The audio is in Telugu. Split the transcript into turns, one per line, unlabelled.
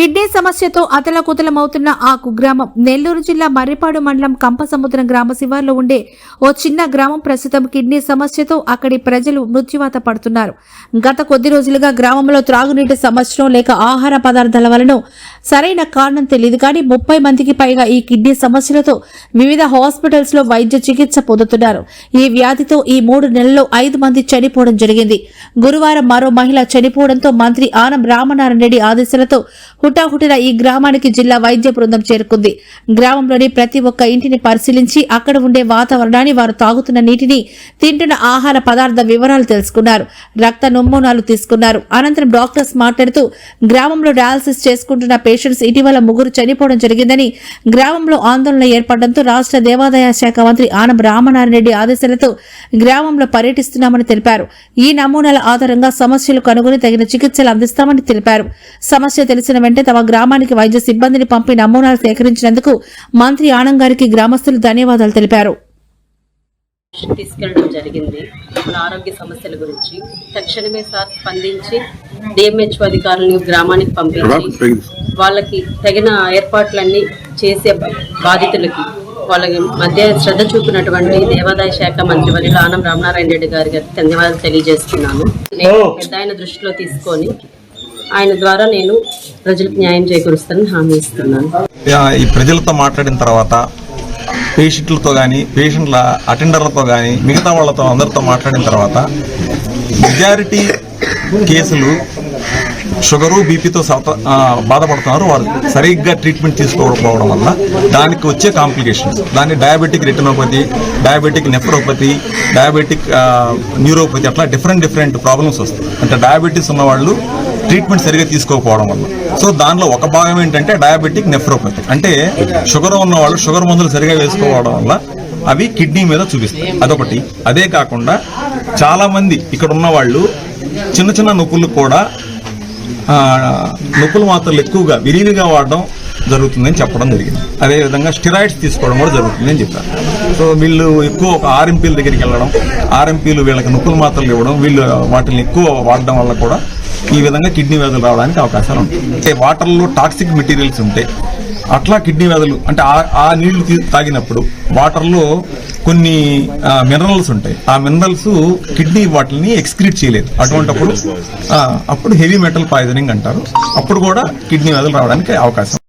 కిడ్నీ సమస్యతో అతలకుతలమవుతున్న ఆ కుగ్రామం నెల్లూరు జిల్లా మర్రిపాడు మండలం కంపసముద్రం గ్రామ శివార్లో ఉండే ఓ చిన్న గ్రామం ప్రస్తుతం కిడ్నీ సమస్యతో అక్కడి ప్రజలు మృత్యువాత పడుతున్నారు. గత కొద్ది రోజులుగా గ్రామంలో త్రాగునీటి సమస్యను లేక ఆహార పదార్థాల వలన సరైన కారణం తెలియదు కానీ ముప్పై మందికి పైగా ఈ కిడ్నీ సమస్యలతో వివిధ హాస్పిటల్స్లో వైద్య చికిత్స పొందుతున్నారు. ఈ వ్యాధితో ఈ మూడు నెలల్లో ఐదు మంది చనిపోవడం జరిగింది. గురువారం మరో మహిళ చనిపోవడంతో మంత్రి ఆనం రామనారాయణ రెడ్డి ఆదేశాలతో హుటాహుటిన ఈ గ్రామానికి జిల్లా వైద్య బృందం చేరుకుంది. గ్రామంలోని ప్రతి ఒక్క ఇంటిని పరిశీలించి అక్కడ ఉండే వాతావరణాన్ని వారు తాగుతున్న నీటిని తింటున్న ఆహార పదార్థ వివరాలు తెలుసుకున్నారు. రక్త నమూనాలు తీసుకున్నారు. అనంతరం డాక్టర్స్ మాట్లాడుతూ గ్రామంలో డయాలసిస్ చేసుకుంటున్న పేషెంట్స్ ఇటీవల ముగ్గురు చనిపోవడం జరిగిందని గ్రామంలో ఆందోళన ఏర్పడడంతో రాష్ట్ర దేవాదాయ శాఖ మంత్రి ఆనం రామనారాయణ రెడ్డి ఆదేశాలతో గ్రామంలో పర్యటిస్తున్నామని తెలిపారు. ఈ నమూనాల ఆధారంగా సమస్యలు కనుగొని తగిన చికిత్సలు అందిస్తామని తెలిపారు. సమస్య తెలిసిన వెంటనే తమ గ్రామానికి వైద్య సిబ్బందిని పంపి నమూనాలు సేకరించినందుకు మంత్రి ఆనం గారికి గ్రామస్తులు ధన్యవాదాలు తెలిపారు.
తీసుకెళ్ళడం జరిగింది. మన ఆరోగ్య సమస్యల గురించి తక్షణమే సార్ స్పందించి డిఎంహెచ్ఓ అధికారులను గ్రామానికి పంపించి వాళ్ళకి తగిన ఏర్పాట్లన్నీ చేసే బాధితులకి వాళ్ళకి మధ్య శ్రద్ధ చూపినటువంటి దేవాదాయ శాఖ మంత్రి వర్యులు ఆనం రామనారాయణ రెడ్డి గారి గారికి ధన్యవాదాలు తెలియజేస్తున్నాను. నేను పెద్ద ఆయన దృష్టిలో తీసుకొని ఆయన ద్వారా నేను ప్రజలకు న్యాయం చేకూరుస్తానని హామీ ఇస్తున్నాను.
ఈ ప్రజలతో మాట్లాడిన తర్వాత పేషెంట్లతో కానీ పేషెంట్ల అటెండర్లతో కానీ మిగతా వాళ్ళతో అందరితో మాట్లాడిన తర్వాత మెజారిటీ కేసులు షుగరు బీపీతో బాధపడుతున్నారు. వారు సరిగ్గా ట్రీట్మెంట్ తీసుకోకపోవడం వల్ల దానికి వచ్చే కాంప్లికేషన్స్. దాన్ని diabetic retinopathy diabetic nephropathy diabetic neuropathy అట్లా డిఫరెంట్ డిఫరెంట్ ప్రాబ్లమ్స్ వస్తాయి. అంటే డయాబెటీస్ ఉన్న వాళ్ళు ట్రీట్మెంట్ సరిగా తీసుకోకపోవడం వల్ల. సో దానిలో ఒక భాగం ఏంటంటే డయాబెటిక్ నెఫ్రోపతి. అంటే షుగర్ ఉన్న వాళ్ళు షుగర్ మందులు సరిగా వేసుకోవడం వల్ల అవి కిడ్నీ మీద చూపిస్తాయి. అదొకటి. అదే కాకుండా చాలా మంది ఇక్కడ ఉన్న వాళ్ళు చిన్న చిన్న నొప్పులు కూడా నొప్పుల మాత్రలు ఎక్కువగా విరివిగా వాడడం జరుగుతుందని చెప్పడం జరిగింది. అదేవిధంగా స్టిరాయిడ్స్ తీసుకోవడం కూడా జరుగుతుందని చెప్పారు. సో వీళ్ళు ఎక్కువ ఒక ఆర్ఎంపీల దగ్గరికి వెళ్ళడం ఆర్ఎంపీలు వీళ్ళకి నొప్పుల మాత్రలు ఇవ్వడం వీళ్ళు వాటిని ఎక్కువ వాడడం వల్ల కూడా ఈ విధంగా కిడ్నీ వ్యాధులు రావడానికి అవకాశాలు ఉంటాయి. అంటే వాటర్లో టాక్సిక్ మెటీరియల్స్ ఉంటాయి అట్లా కిడ్నీ వ్యాధులు అంటే ఆ- నీళ్ళు తాగినప్పుడు వాటర్లో కొన్ని మినరల్స్ ఉంటాయి. ఆ మినరల్స్ కిడ్నీ వాటిని ఎక్స్క్రీట్ చేయలేదు. అటువంటప్పుడు అప్పుడు హెవీ మెటల్ పాయిజనింగ్ అంటారు. అప్పుడు కూడా కిడ్నీ వ్యాధులు రావడానికి అవకాశం